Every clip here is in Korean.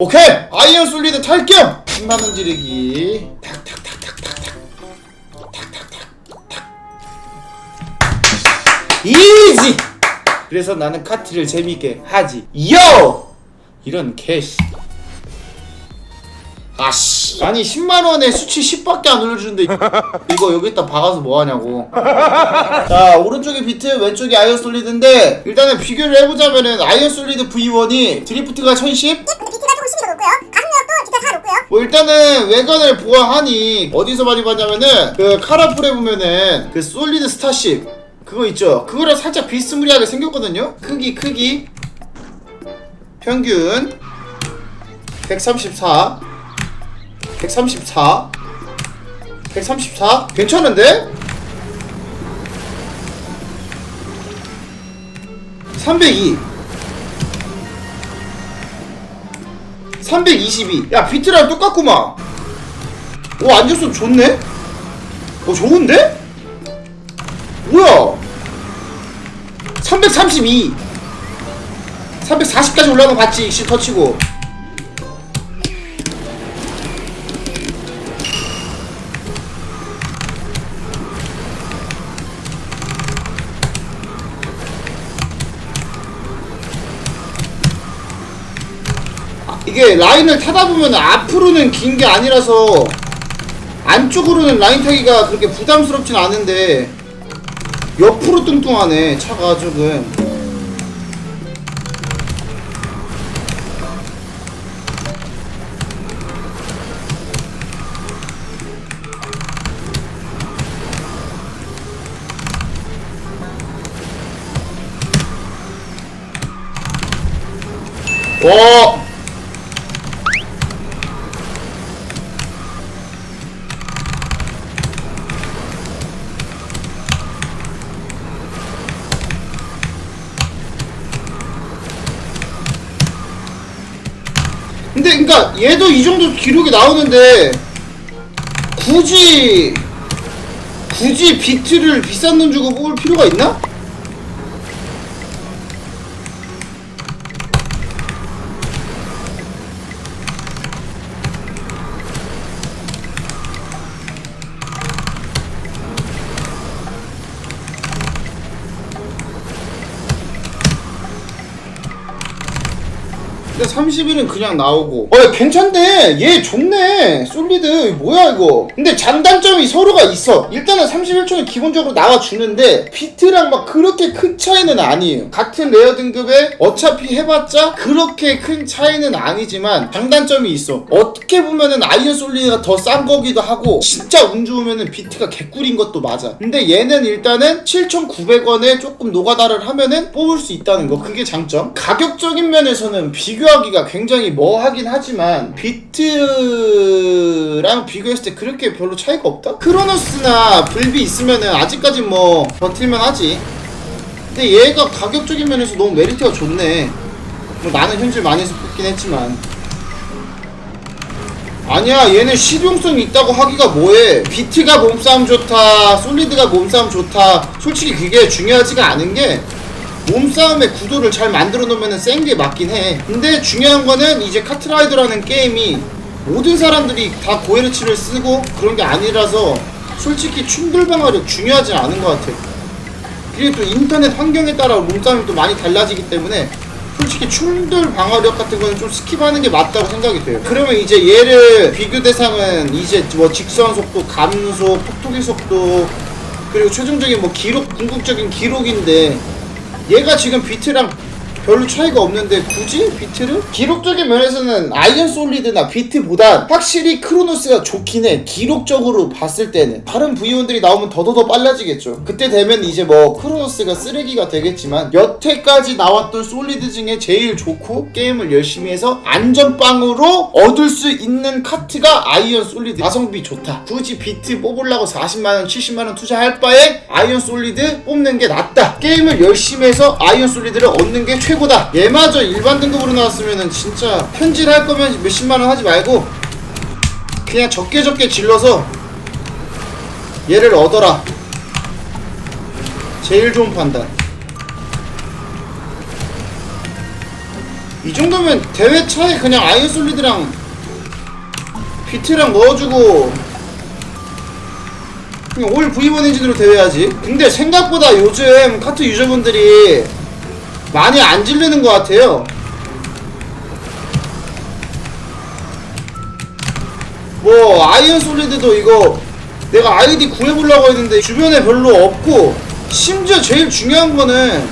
오케이! 아이언 솔리드 탈겸! 10만원 지르기. 탁탁탁탁탁탁. 탁탁탁탁. 이지! 그래서 나는 카트를 재밌게 하지. 요! 이런 개씨. 아씨. 아니 10만원에 수치 10밖에 안 올려주는데. 이거 여기다 박아서 뭐하냐고. 자 오른쪽에 비트 왼쪽에 아이언 솔리드인데 일단은 비교를 해보자면은 아이언 솔리드 V1이 드리프트가 1010 높고요. 가속력도 비트가 4 높고요. 뭐 일단은 외관을 보아하니 어디서 많이 봤냐면은 그 카라풀에 보면은 그 솔리드 스타쉽 그거 있죠? 그거랑 살짝 비스무리하게 생겼거든요? 크기 크기. 평균 134 134 134 괜찮은데? 302 322. 야, 비트랑 똑같구만. 오, 안전성 좋네? 어, 좋은데? 뭐야? 332. 340까지 올라가는 거 봤지? 시 터치고. 이게 라인을 타다 보면 앞으로는 긴 게 아니라서 안쪽으로는 라인 타기가 그렇게 부담스럽진 않은데 옆으로 뚱뚱하네 차가 조금. 와 그니까 얘도 이 정도 기록이 나오는데 굳이 굳이 비트를 비싼 돈 주고 뽑을 필요가 있나? 30일은 그냥 나오고. 어 괜찮네 얘 좋네. 솔리드. 뭐야 이거? 근데 장단점이 서로가 있어. 일단은 31초는 기본적으로 나와주는데 비트랑 막 그렇게 큰 차이는 아니에요. 같은 레어 등급에 어차피 해봤자 그렇게 큰 차이는 아니지만 장단점이 있어. 어떻게 보면은 아이언 솔리드가 더 싼 거기도 하고 진짜 운 좋으면은 비트가 개꿀인 것도 맞아. 근데 얘는 일단은 7,900원에 조금 노가다를 하면은 뽑을 수 있다는 거. 그게 장점. 가격적인 면에서는 비교하 기가 굉장히 뭐하긴 하지만 비트랑 비교했을 때 그렇게 별로 차이가 없다? 크로노스나 불비 있으면은 아직까지 뭐 버틸만 하지. 근데 얘가 가격적인 면에서 너무 메리트가 좋네. 뭐 나는 현질 많이 해서 뽑긴 했지만. 아니야 얘는 실용성이 있다고 하기가 뭐해. 비트가 몸싸움 좋다 솔리드가 몸싸움 좋다. 솔직히 그게 중요하지가 않은 게 몸싸움의 구도를 잘 만들어 놓으면 센 게 맞긴 해 근데 중요한 거는 이제 카트라이더라는 게임이 모든 사람들이 다 고에르치를 쓰고 그런 게 아니라서 솔직히 충돌 방어력 중요하지 않은 것 같아 그리고 또 인터넷 환경에 따라 몸싸움이 또 많이 달라지기 때문에 솔직히 충돌 방어력 같은 거는 좀 스킵하는 게 맞다고 생각이 돼요. 그러면 이제 얘를 비교 대상은 이제 뭐 직선 속도, 감소, 폭토기 속도 그리고 최종적인 뭐 기록, 궁극적인 기록인데 얘가 지금 비트랑 별로 차이가 없는데 굳이 비트를? 기록적인 면에서는 아이언 솔리드나 비트보단 확실히 크로노스가 좋긴 해. 기록적으로 봤을 때는. 다른 V1들이 나오면 더더더 빨라지겠죠. 그때 되면 이제 뭐 크로노스가 쓰레기가 되겠지만 여태까지 나왔던 솔리드 중에 제일 좋고 게임을 열심히 해서 안전빵으로 얻을 수 있는 카트가 아이언 솔리드. 가성비 좋다. 굳이 비트 뽑으려고 40만원 70만원 투자할 바에 아이언 솔리드 뽑는 게 낫다. 게임을 열심히 해서 아이언 솔리드를 얻는 게 최고 다. 얘마저 일반 등급으로 나왔으면은 진짜 편질 할 거면 몇십만원 하지 말고 그냥 적게 적게 질러서 얘를 얻어라. 제일 좋은 판단. 이 정도면 대회 차에 그냥 아이언 솔리드랑 비트랑 넣어주고 그냥 올 V1 엔진으로 대회하지. 근데 생각보다 요즘 카트 유저분들이 많이 안 질르는 것 같아요. 뭐 아이언 솔리드도 이거 내가 아이디 구해보려고 했는데 주변에 별로 없고 심지어 제일 중요한 거는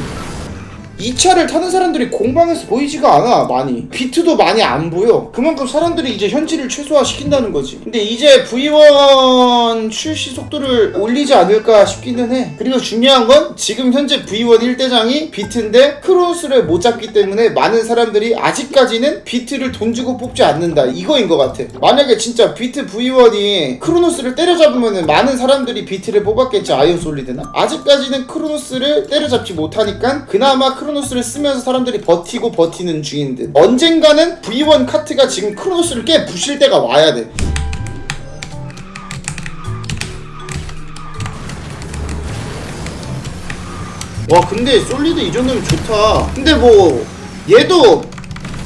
이 차를 타는 사람들이 공방에서 보이지가 않아 많이. 비트도 많이 안 보여. 그만큼 사람들이 이제 현질을 최소화 시킨다는 거지. 근데 이제 V1 출시 속도를 올리지 않을까 싶기는 해. 그리고 중요한 건 지금 현재 V1 1대장이 비트인데 크로스를 못 잡기 때문에 많은 사람들이 아직까지는 비트를 돈 주고 뽑지 않는다. 이거인 것 같아. 만약에 진짜 비트 V1이 크로노스를 때려잡으면 많은 사람들이 비트를 뽑았겠지 아이언 솔리드나? 아직까지는 크로노스를 때려잡지 못하니까 그나마 크로노스 를 쓰면서 사람들이 버티고 버티는 중인 듯 언젠가는 V1 카트가 지금 크로노스를 깨 부실 때가 와야 돼. 와 근데 솔리드 이 정도면 좋다. 근데 뭐 얘도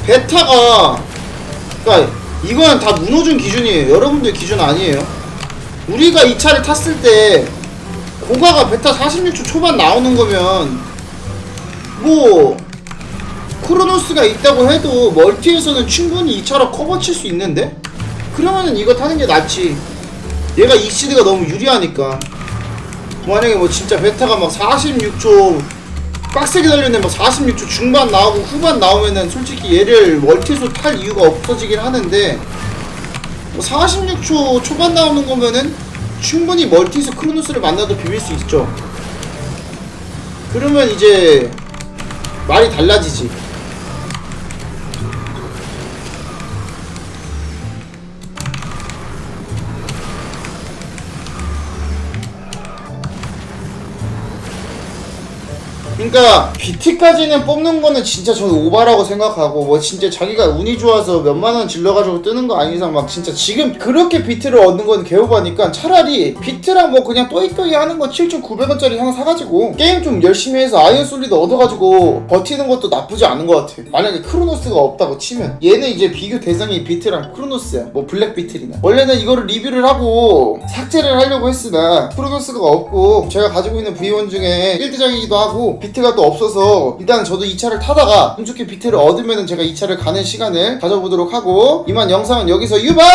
베타가 그니까 이건 다 문호준 기준이에요. 여러분들 기준 아니에요. 우리가 이 차를 탔을 때 고가가 베타 46초 초반 나오는 거면 뭐 크로노스가 있다고 해도 멀티에서는 충분히 이 차로 커버 칠 수 있는데? 그러면은 이거 타는 게 낫지. 얘가 익시드가 너무 유리하니까. 만약에 뭐 진짜 베타가 막 46초 빡세게 달렸는데 막 46초 중반 나오고 후반 나오면은 솔직히 얘를 멀티에서 탈 이유가 없어지긴 하는데 뭐 46초 초반 나오는 거면은 충분히 멀티에서 크로노스를 만나도 비빌 수 있죠. 그러면 이제 말이 달라지지 그러니까 비트까지는 뽑는 거는 진짜 저는 오바라고 생각하고 뭐 진짜 자기가 운이 좋아서 몇만 원 질러가지고 뜨는 거 아닌 이상 막 진짜 지금 그렇게 비트를 얻는 건 개오바니까 차라리 비트랑 뭐 그냥 또이또이 하는 거 7,900원짜리 하나 사가지고 게임 좀 열심히 해서 아이언 솔리드 얻어가지고 버티는 것도 나쁘지 않은 것 같아 만약에 크로노스가 없다고 치면 얘는 이제 비교 대상이 비트랑 크로노스야. 뭐 블랙 비틀이나. 원래는 이거를 리뷰를 하고 삭제를 하려고 했으나 크로노스가 없고 제가 가지고 있는 V1 중에 1대장이기도 하고 비트가 또 없어서 일단 저도 이 차를 타다가 운 좋게 비트를 얻으면 제가 이 차를 가는 시간을 가져보도록 하고 이만 영상은 여기서 유바이야